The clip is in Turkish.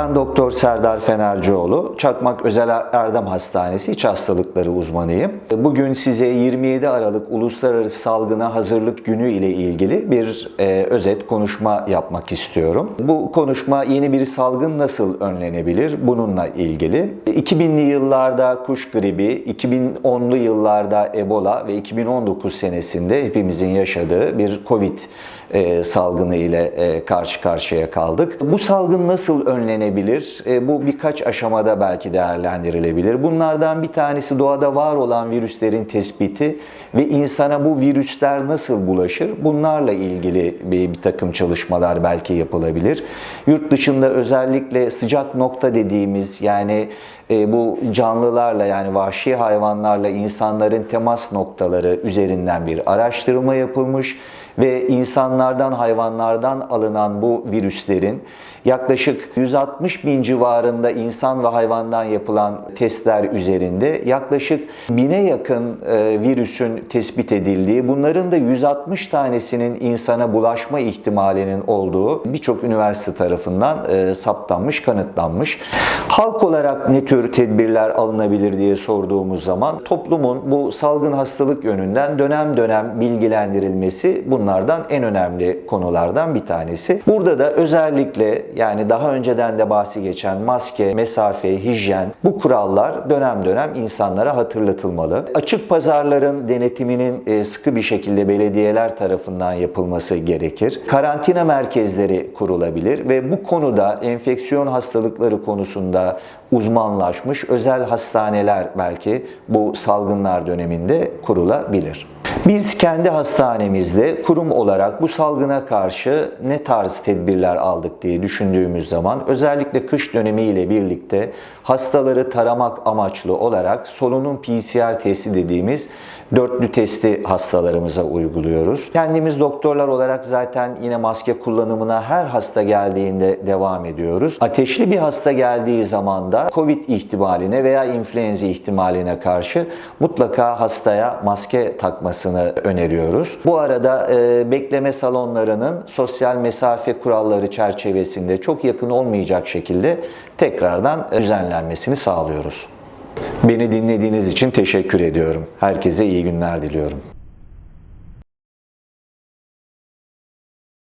Ben Doktor Serdar Fenercioğlu, Çakmak Özel Erdem Hastanesi İç Hastalıkları uzmanıyım. Bugün size 27 Aralık Uluslararası Salgına Hazırlık Günü ile ilgili bir e, özet konuşma yapmak istiyorum. Bu konuşma yeni bir salgın nasıl önlenebilir bununla ilgili. 2000'li yıllarda kuş gribi, 2010'lu yıllarda Ebola ve 2019 senesinde hepimizin yaşadığı bir Covid e, salgını ile e, karşı karşıya kaldık. Bu salgın nasıl önlenebilir? E, bu birkaç aşamada belki değerlendirilebilir. Bunlardan bir tanesi doğada var olan virüslerin tespiti ve insana bu virüsler nasıl bulaşır? Bunlarla ilgili bir, bir takım çalışmalar belki yapılabilir. Yurt dışında özellikle sıcak nokta dediğimiz yani e, bu canlılarla yani vahşi hayvanlarla insanların temas noktaları üzerinden bir araştırma yapılmış ve insanlardan hayvanlardan alınan bu virüslerin yaklaşık 160 bin civarında insan ve hayvandan yapılan testler üzerinde yaklaşık bine yakın e, virüsün tespit edildiği, bunların da 160 tanesinin insana bulaşma ihtimalinin olduğu birçok üniversite tarafından e, saptanmış, kanıtlanmış. Halk olarak ne tür tedbirler alınabilir diye sorduğumuz zaman toplumun bu salgın hastalık yönünden dönem dönem bilgilendirilmesi bunlardan en önemli konulardan bir tanesi. Burada da özellikle yani daha önceden de bahsi geçen maske, mesafe, hijyen bu kurallar dönem dönem insanlara hatırlatılmalı. Açık pazarların denetiminin e, sıkı bir şekilde belediyeler tarafından yapılması gerekir. Karantina merkezleri kurulabilir ve bu konuda enfeksiyon hastalıkları konusunda uzmanlaşmış özel hastaneler belki bu salgınlar döneminde kurulabilir. Biz kendi hastanemizde kurum olarak bu salgına karşı ne tarz tedbirler aldık diye düşündüğümüz zaman özellikle kış dönemi ile birlikte hastaları taramak amaçlı olarak solunum PCR testi dediğimiz dörtlü testi hastalarımıza uyguluyoruz. Kendimiz doktorlar olarak zaten yine maske kullanımına her hasta geldiğinde devam ediyoruz. Ateşli bir hasta geldiği zaman da COVID ihtimaline veya influenza ihtimaline karşı mutlaka hastaya maske takmasını öneriyoruz. Bu arada e, bekleme salonlarının sosyal mesafe kuralları çerçevesinde çok yakın olmayacak şekilde tekrardan düzenlenmesini sağlıyoruz. Beni dinlediğiniz için teşekkür ediyorum. Herkese iyi günler diliyorum.